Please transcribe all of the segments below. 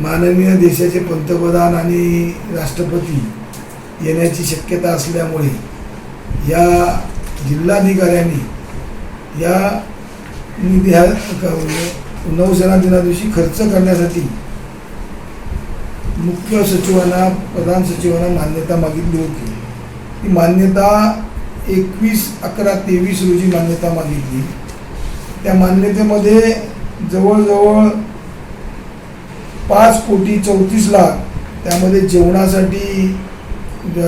माननीय देशाचे पंतप्रधान आणि राष्ट्रपती येण्याची शक्यता असल्यामुळे या जिल्हाधिकाऱ्यांनी या निधी ह्या नौसेना दिना दिवशी खर्च करण्यासाठी मुख्य सचिवांना प्रधान सचिवांना मान्यता मागितली होती. ती मान्यता एकवीस अकरा तेवीस रोजी मान्यता मागितली. त्या मान्यतेमध्ये जवळजवळ पाच कोटी चौतीस लाख त्यामध्ये जेवणासाठी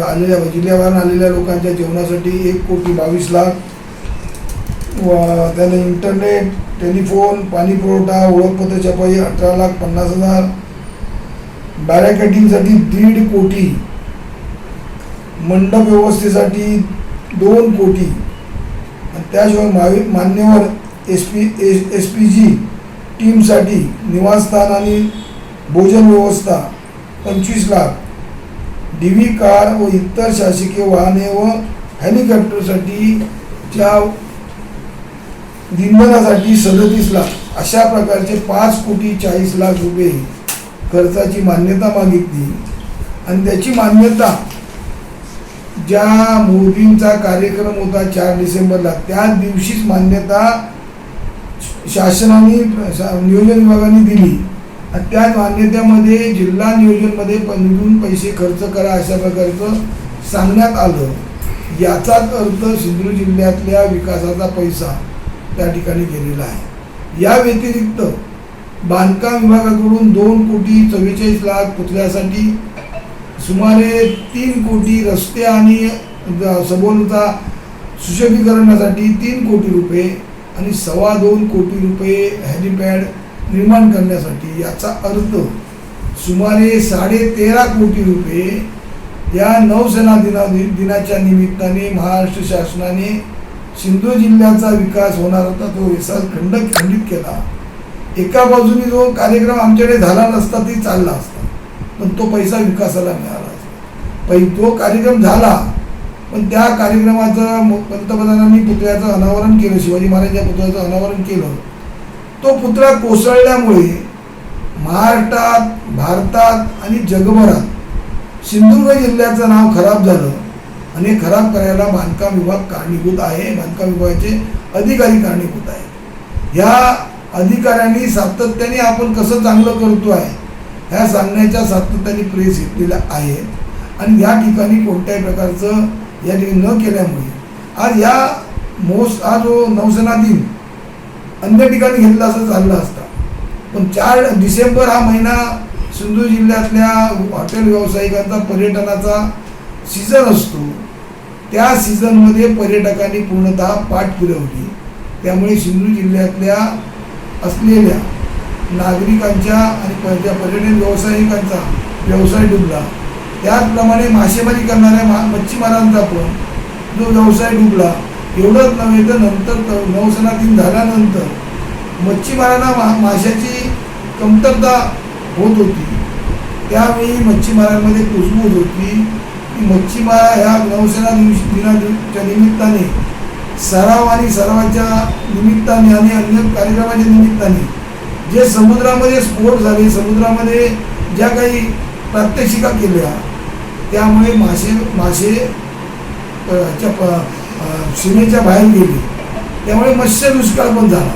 आलेल्या जिल्ह्यावरून आलेल्या लोकांच्या जेवणासाठी एक कोटी बावीस लाख. व त्याने इंटरनेट टेलिफोन पाणी पुरवठा ओळखपत्र छपाई अठरा लाख पन्नास हजार. बॅरॅकेटिंगसाठी दीड कोटी. मंडप व्यवस्थेसाठी दोन कोटी. त्याशिवाय मावी मान्यवर S P S S P ji टीमसाठी निवासस्थान आणि भोजन व्यवस्था पंचवीस लाख. डी व्ही कार व इतर शासकीय वाहने व हेलिकॉप्टरसाठी च्या इंधनासाठी सदतीस लाख. अशा प्रकारचे पाच कोटी चाळीस लाख रुपये खर्चाची मान्यता मागितली. आणि त्याची मान्यता ज्या मोदींचा कार्यक्रम होता चार डिसेंबरला त्या दिवशीच मान्यता शासनाने शा- नियोजन विभागाने दिली. आणि त्या मान्यतेमध्ये जिल्हा नियोजनमध्ये पंधरून पैसे खर्च करा अशा प्रकारचं सांगण्यात आलं. याचाच अर्थ सिंधुदुर्ग जिल्ह्यातल्या विकासाचा पैसा त्या ठिकाणी गेलेला आहे. या व्यतिरिक्त बांधकाम विभागाकडून दोन कोटी चव्वेचाळीस लाख पुतळ्यासाठी सुमारे तीन कोटी रस्ते आणि सबोलता सुशोभीकरणासाठी तीन कोटी रुपये आणि सव्वा दोन कोटी रुपये हॅलिपॅड निर्माण करण्यासाठी याचा अर्थ सुमारे साडे तेरा कोटी रुपये या नौसेना दिना दिनाच्या निमित्ताने महाराष्ट्र शासनाने सिंधू जिल्ह्याचा विकास होणार होता तो विकास खंड खंडित केला. एका बाजूने जो कार्यक्रम आमच्याकडे झाला नसता ती चालला असता. पण तो पैसा विकासाला मिळाला असता. पै तो कार्यक्रम झाला पण त्या कार्यक्रमाचं पंतप्रधानांनी पुतळ्याचं अनावरण केलं शिवाजी महाराजांच्या पुतळ्याचं अनावरण केलं. तो पुतळा कोसळल्यामुळे महाराष्ट्रात भारतात आणि जगभरात सिंधुदुर्ग जिल्ह्याचं नाव खराब झालं आणि खराब करायला बांधकाम विभाग कारणीभूत आहे. बांधकाम विभागाचे अधिकारी कारणीभूत आहे ह्या अधिकाऱ्यांनी सातत्याने आपण कसं चांगलं करतो आहे ह्या सांगण्याच्या सातत्याने प्रेस घेतलेला आहे. आणि या ठिकाणी कोणत्याही प्रकारचं या ठिकाणी न केल्यामुळे आज या मोस हा जो नौसेना दिन अन्य ठिकाणी घेतला असं चाललं असता. पण चार डिसेंबर हा महिना सिंधू जिल्ह्यातल्या हॉटेल व्यावसायिकांचा पर्यटनाचा सीझन असतो. त्या सीझनमध्ये पर्यटकांनी पूर्णतः पाठ फिरवली त्यामुळे सिंधू जिल्ह्यातल्या असलेल्या नागरिकांच्या आणि प- ज्या पर्यटन व्यावसायिकांचा व्यवसाय डुबला त्याचप्रमाणे मासेमारी करणाऱ्या मा मच्छीमारांचा पण जो व्यवसाय डुबला एवढंच नव्हे तर नंतर त- नौसेना दिन झाल्यानंतर मच्छीमारांना मा माशाची कमतरता होत होती. त्यावेळी मच्छीमारांमध्ये कुजबूज होती की मच्छीमार ह्या नौसेना दिवशी दिनाच्या निमित्ताने सराव आणि सरावाच्या निमित्ताने आणि अन्य कार्यक्रमाच्या निमित्ताने जे समुद्रामध्ये स्फोट झाले समुद्रामध्ये ज्या काही प्रात्यक्षिका केल्या त्यामुळे मासे मासे च्या सीमेच्या बाहेर गेली. त्यामुळे मत्स्य दुष्काळ पण झाला.